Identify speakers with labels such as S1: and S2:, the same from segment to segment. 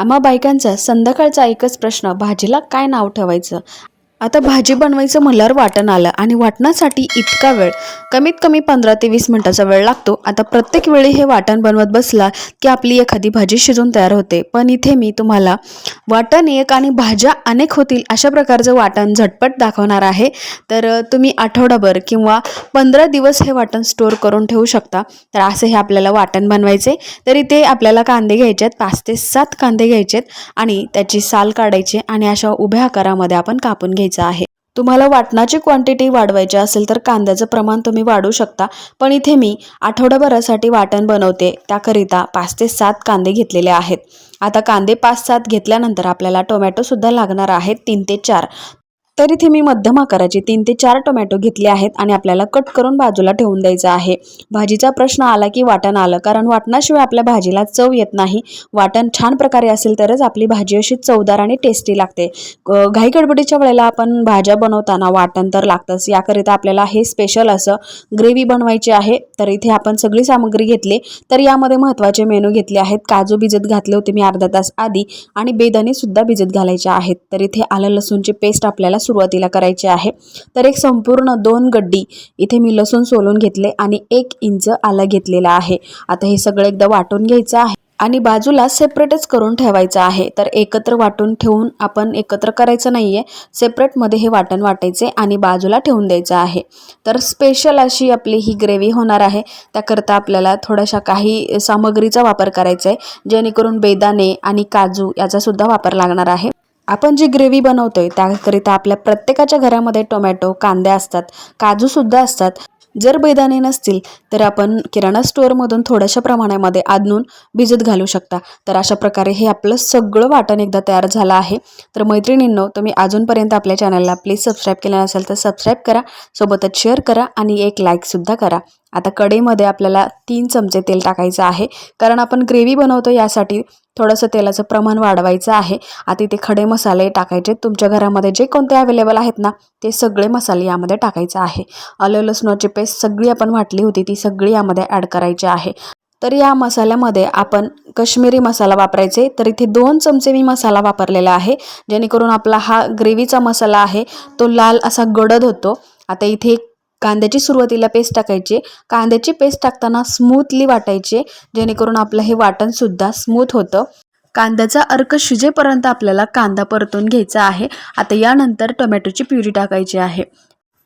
S1: आम्हा बायकांचा संध्याकाळचा एकच प्रश्न भाजीला काय नाव ठेवायचं? आता भाजी बनवायचं म्हणल्यावर वाटण आलं आणि वाटणासाठी इतका वेळ कमीत कमी पंधरा ते वीस मिनटाचा वेळ लागतो. आता प्रत्येक वेळी हे वाटण बनवत बसला की आपली एखादी भाजी शिजून तयार होते. पण इथे मी तुम्हाला वाटण एक आणि भाज्या अनेक होतील अशा प्रकारचं वाटण झटपट दाखवणार आहे. तर तुम्ही आठवडाभर किंवा पंधरा दिवस हे वाटण स्टोअर करून ठेवू शकता. तर असं हे आपल्याला वाटण बनवायचे तर इथे आपल्याला कांदे घ्यायचे आहेत. पाच ते सात कांदे घ्यायचे आहेत आणि त्याची साल काढायची आणि अशा उभ्या आकारामध्ये आपण कापून घ्यायचं आहे. तुम्हाला वाटणाची क्वांटिटी वाढवायची असेल तर कांद्याचं प्रमाण तुम्ही वाढवू शकता. पण इथे मी आठवडाभरासाठी वाटण बनवते. त्याकरिता पाच ते सात कांदे घेतलेले आहेत. आता कांदे पाच सात घेतल्यानंतर आपल्याला टोमॅटोसुद्धा लागणार आहेत तीन ते चार. तर इथे मी मध्यम आकाराचे तीन ते चार टोमॅटो घेतले आहेत आणि आपल्याला कट करून बाजूला ठेवून द्यायचं आहे. भाजीचा प्रश्न आला की वाटण आलं कारण वाटणाशिवाय आपल्या भाजीला चव येत नाही. वाटण छान प्रकारे असेल तरच आपली भाजी अशी चवदार आणि टेस्टी लागते. घाई गडबडीच्या वेळेला आपण भाज्या बनवताना वाटण तर लागतंच. याकरिता आपल्याला हे स्पेशल असं ग्रेव्ही बनवायची आहे. तर इथे आपण सगळी सामग्री घेतली. तर यामध्ये महत्त्वाचे मेनू घेतले आहेत. काजू भिजत घातले होते मी अर्धा तास आधी आणि बेदाणेसुद्धा भिजत घालायचे आहेत. तर इथे आलं लसूणची पेस्ट आपल्याला सुरुवातीला करायची आहे. तर एक संपूर्ण दोन गड्डी इथे मी लसूण सोलून घेतले आणि एक इंच आलं घेतलेलं आहे. आता हे सगळं एकदा वाटून घ्यायचं आहे. आणि बाजूला सेपरेटच करून ठेवायचं आहे. तर एकत्र वाटून ठेवून आपण एकत्र करायचं नाही आहे सेपरेटमध्ये हे वाटण वाटायचे आणि बाजूला ठेवून द्यायचं आहे. तर स्पेशल अशी आपली ही ग्रेव्ही होणार आहे. त्याकरता आपल्याला थोड्याशा काही सामग्रीचा वापर करायचा आहे. जेणेकरून बेदाणे आणि काजू याचासुद्धा वापर लागणार आहे. आपण जी ग्रेव्ही बनवतोय त्याकरिता आपल्या प्रत्येकाच्या घरामध्ये टोमॅटो कांदे असतात काजूसुद्धा असतात. जर बैदाणे नसतील तर आपण किराणा स्टोअरमधून थोड्याशा प्रमाणामध्ये आदनून भिजत घालू शकता. तर अशा प्रकारे हे आपलं सगळं वाटण एकदा तयार झालं आहे. तर मैत्रिणींनो तुम्ही अजूनपर्यंत आपल्या चॅनलला प्लीज सबस्क्राईब केलं नसेल तर सबस्क्राईब करा सोबतच शेअर करा आणि एक लाईकसुद्धा करा. आता कढईमध्ये आपल्याला तीन चमचे तेल टाकायचं आहे. कारण आपण ग्रेव्ही बनवतो यासाठी थोडंसं तेलाचं प्रमाण वाढवायचं आहे. आता इथे खडे मसाले टाकायचे. तुमच्या घरामध्ये जे कोणते अवेलेबल आहेत ना ते सगळे मसाले यामध्ये टाकायचे आहे. आलं लसणाची पेस्ट सगळी आपण वाटली होती ती सगळी यामध्ये ॲड करायची आहे. तर या मसाल्यामध्ये आपण कश्मीरी मसाला वापरायचे. तर इथे दोन चमचे मी मसाला वापरलेला आहे. जेणेकरून आपला हा ग्रेव्हीचा मसाला आहे तो लाल असा गडद होतो. आता इथे एक कांद्याची सुरुवातीला पेस्ट टाकायची. कांद्याची पेस्ट टाकताना स्मूथली वाटायचे. जेणेकरून आपलं हे वाटणसुद्धा स्मूथ होतं. कांद्याचा अर्क शिजेपर्यंत आपल्याला कांदा परतून घ्यायचा आहे. आता यानंतर टोमॅटोची प्युरी टाकायची आहे.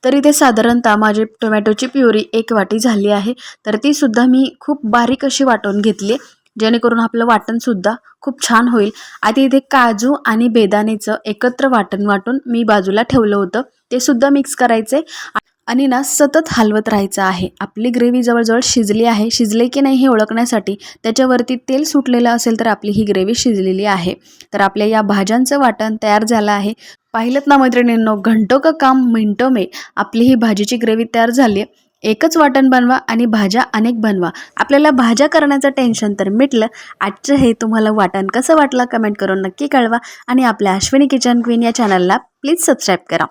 S1: तर इथे साधारणतः माझी टोमॅटोची प्युरी एक वाटी झाली आहे. तर ती सुद्धा मी खूप बारीक अशी वाटून घेतली. जेणेकरून आपलं वाटणसुद्धा खूप छान होईल. आधी इथे काजू आणि बेदाणेचं एकत्र वाटण वाटून मी बाजूला ठेवलं होतं. ते सुद्धा मिक्स करायचे. आणि ना सतत हलवत राहायचं आहे. आपली ग्रेव्ही जवळजवळ शिजली आहे. शिजले की नाही हे ओळखण्यासाठी त्याच्यावरती तेल सुटलेलं असेल तर आपली ही ग्रेव्ही शिजलेली आहे. तर आपल्या या भाज्यांचं वाटण तयार झालं आहे. पाहिलं ना मैत्रिणींनो घंटो का काम मिनटो मे. आपली ही भाजीची ग्रेव्ही तयार झाली आहे. एकच वाटण बनवा आणि भाज्या अनेक बनवा. आपल्याला भाज्या करण्याचं टेन्शन तर मिटलं. आजचं हे तुम्हाला वाटण कसं वाटलं कमेंट करून नक्की कळवा. आणि आपल्या अश्विनी किचन क्वीन या चॅनलला प्लीज सबस्क्राईब करा.